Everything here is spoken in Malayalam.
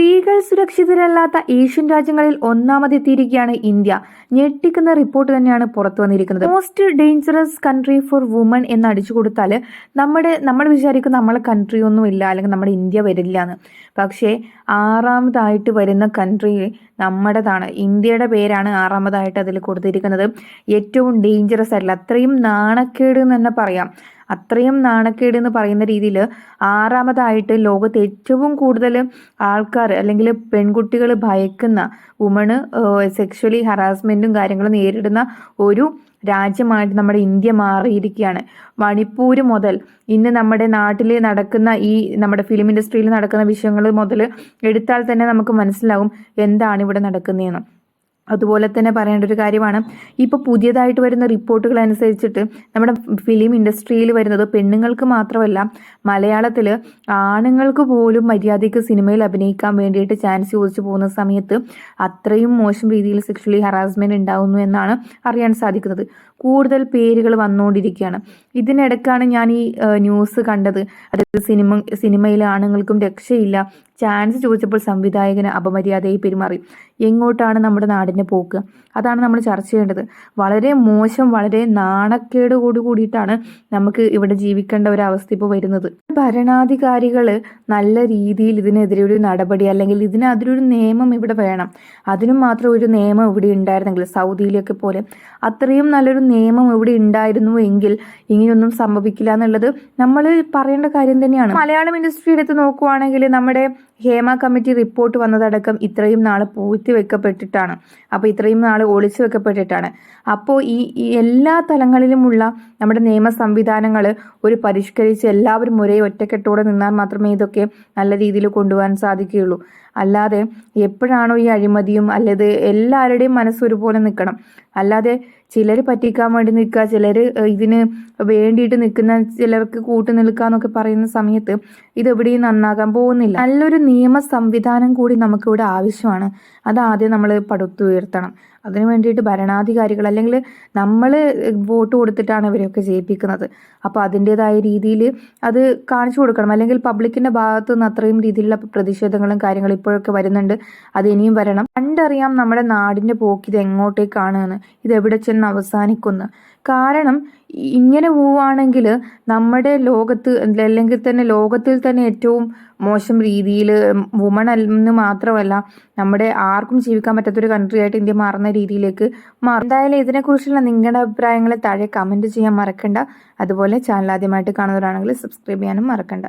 സ്ത്രീകൾ സുരക്ഷിതരല്ലാത്ത ഏഷ്യൻ രാജ്യങ്ങളിൽ ഒന്നാമതെത്തിയിരിക്കുകയാണ് ഇന്ത്യ. ഞെട്ടിക്കുന്ന റിപ്പോർട്ട് തന്നെയാണ് പുറത്തു വന്നിരിക്കുന്നത്. Most dangerous country for woman എന്ന് അടിച്ചു കൊടുത്താൽ നമ്മുടെ നമ്മൾ വിചാരിക്കും നമ്മളെ കൺട്രി ഒന്നും ഇല്ല അല്ലെങ്കിൽ നമ്മുടെ ഇന്ത്യ വരില്ല എന്ന്. പക്ഷേ ആറാമതായിട്ട് വരുന്ന കൺട്രി നമ്മുടേതാണ്. ഇന്ത്യയുടെ പേരാണ് ആറാമതായിട്ട് അതിൽ കൊടുത്തിരിക്കുന്നത്. ഏറ്റവും ഡേഞ്ചറസ് ആയിട്ടുള്ള അത്രയും നാണക്കേട് എന്ന് തന്നെ പറയാം. അത്രയും നാണക്കേട് എന്ന് പറയുന്ന രീതിയിൽ ആറാമതായിട്ട് ലോകത്ത് ഏറ്റവും കൂടുതൽ ആൾക്കാർ അല്ലെങ്കിൽ പെൺകുട്ടികൾ ഭയക്കുന്ന വുമണ് സെക്ഷലി ഹറാസ്മെന്റും കാര്യങ്ങളും നേരിടുന്ന ഒരു രാജ്യമായിട്ട് നമ്മുടെ ഇന്ത്യ മാറിയിരിക്കുകയാണ്. മണിപ്പൂർ മുതൽ ഇന്ന് നമ്മുടെ നാട്ടിൽ നടക്കുന്ന ഈ നമ്മുടെ ഫിലിം ഇൻഡസ്ട്രിയിൽ നടക്കുന്ന വിഷയങ്ങൾ മുതൽ എടുത്താൽ തന്നെ നമുക്ക് മനസ്സിലാവും എന്താണ് ഇവിടെ നടക്കുന്നതെന്ന്. അതുപോലെ തന്നെ പറയേണ്ട ഒരു കാര്യമാണ്. ഇപ്പോൾ പുതിയതായിട്ട് വരുന്ന റിപ്പോർട്ടുകൾ അനുസരിച്ചിട്ട് നമ്മുടെ ഫിലിം ഇൻഡസ്ട്രിയിൽ വരുന്നത് പെണ്ണുങ്ങൾക്ക് മാത്രമല്ല മലയാളത്തിൽ ആണുങ്ങൾക്ക് പോലും മര്യാദയ്ക്ക് സിനിമയിൽ അഭിനയിക്കാൻ വേണ്ടിയിട്ട് ചാൻസ് ചോദിച്ചു പോകുന്ന സമയത്ത് അത്രയും മോശം രീതിയിൽ സെക്ഷലി ഹറാസ്മെന്റ് ഉണ്ടാകുന്നു എന്നാണ് അറിയാൻ സാധിക്കുന്നത്. കൂടുതൽ പേരുകൾ വന്നുകൊണ്ടിരിക്കുകയാണ്. ഇതിനിടക്കാണ് ഞാൻ ഈ ന്യൂസ് കണ്ടത്. അതായത് സിനിമ സിനിമയിൽ ആണുങ്ങൾക്കും രക്ഷയില്ല. ചാൻസ് ചോദിച്ചപ്പോൾ സംവിധായകന് അപമര്യാദയായി പെരുമാറി. എങ്ങോട്ടാണ് നമ്മുടെ നാടിന്റെ പോക്ക്? അതാണ് നമ്മൾ ചർച്ച ചെയ്യേണ്ടത്. വളരെ മോശം വളരെ നാണക്കേടോട് കൂടിയിട്ടാണ് നമുക്ക് ഇവിടെ ജീവിക്കേണ്ട ഒരു അവസ്ഥ ഇപ്പോൾ വരുന്നത്. ഭരണാധികാരികൾ നല്ല രീതിയിൽ ഇതിനെതിരെ ഒരു നടപടി അല്ലെങ്കിൽ ഒരു നിയമം ഇവിടെ വേണം. അതിനും മാത്രം ഒരു നിയമം ഇവിടെ ഉണ്ടായിരുന്നെങ്കിൽ സൗദിയിലൊക്കെ പോലെ അത്രയും നല്ലൊരു നിയമം ഇവിടെ ഉണ്ടായിരുന്നു എങ്കിൽ ഇങ്ങനെയൊന്നും സംഭവിക്കില്ല എന്നുള്ളത് നമ്മൾ പറയേണ്ട കാര്യം തന്നെയാണ്. മലയാളം ഇൻഡസ്ട്രി എടുത്ത് നോക്കുവാണെങ്കിൽ നമ്മുടെ ഹേമ കമ്മിറ്റി റിപ്പോർട്ട് വന്നതടക്കം ഇത്രയും നാൾ പൂഴ്ത്തി വെക്കപ്പെട്ടിട്ടാണ്. അപ്പോൾ ഇത്രയും നാൾ ഒളിച്ചു വെക്കപ്പെട്ടിട്ടാണ്. അപ്പോൾ ഈ എല്ലാ തലങ്ങളിലുമുള്ള നമ്മുടെ നിയമ സംവിധാനങ്ങൾ ഒരു പരിഷ്കരിച്ച് എല്ലാവരും ഒരേ ഒറ്റക്കെട്ടോടെ നിന്നാൽ മാത്രമേ ഇതൊക്കെ നല്ല രീതിയിൽ കൊണ്ടുപോകാൻ സാധിക്കുകയുള്ളൂ. അല്ലാതെ എപ്പോഴാണോ ഈ അഴിമതിയും അല്ലത് എല്ലാവരുടെയും മനസ്സ് ഒരുപോലെ നിൽക്കണം. അല്ലാതെ ചിലർ പറ്റിക്കാൻ വേണ്ടി നിൽക്കുക ചിലർ ഇതിന് വേണ്ടിയിട്ട് നിൽക്കുന്ന ചിലർക്ക് കൂട്ടു നിൽക്കുക എന്നൊക്കെ പറയുന്ന സമയത്ത് ഇതെവിടെയും നന്നാകാൻ പോകുന്നില്ല. നല്ലൊരു നിയമ സംവിധാനം കൂടി നമുക്കിവിടെ ആവശ്യമാണ്. അതാദ്യം നമ്മൾ പടുത്തുയർത്തണം. അതിനു വേണ്ടിയിട്ട് ഭരണാധികാരികൾ അല്ലെങ്കിൽ നമ്മൾ വോട്ട് കൊടുത്തിട്ടാണ് ഇവരെയൊക്കെ ജയിപ്പിക്കുന്നത്. അപ്പോൾ അതിന്റെതായ രീതിയിൽ അത് കാണിച്ചു കൊടുക്കണം. അല്ലെങ്കിൽ പബ്ലിക്കിന്റെ ഭാഗത്തു നിന്ന് അത്രയും രീതിയിലുള്ള പ്രതിഷേധങ്ങളും കാര്യങ്ങളും ഇപ്പോഴൊക്കെ വരുന്നുണ്ട്. അത് ഇനിയും വരണം. കണ്ടറിയാം നമ്മുടെ നാടിന്റെ പോക്ക് ഇത് എങ്ങോട്ടേക്കാണ് എന്ന്. ഇത് എവിടെ ചെന്ന് അവസാനിക്കുന്നു. കാരണം ഇങ്ങനെ പോവുകയാണെങ്കിൽ നമ്മുടെ ലോകത്ത് അല്ലെങ്കിൽ തന്നെ ലോകത്തിൽ തന്നെ ഏറ്റവും മോശം രീതിയിൽ വുമൺ എന്ന് മാത്രമല്ല നമ്മുടെ ആർക്കും ജീവിക്കാൻ പറ്റാത്തൊരു കൺട്രി ആയിട്ട് ഇന്ത്യ മാറുന്ന രീതിയിലേക്ക് മാറും. എന്തായാലും ഇതിനെക്കുറിച്ചുള്ള നിങ്ങളുടെ അഭിപ്രായങ്ങൾ താഴെ കമന്റ് ചെയ്യാൻ മറക്കണ്ട. അതുപോലെ ചാനൽ ആദ്യമായിട്ട് കാണുന്നവരാണെങ്കിൽ സബ്സ്ക്രൈബ് ചെയ്യാനും മറക്കണ്ട.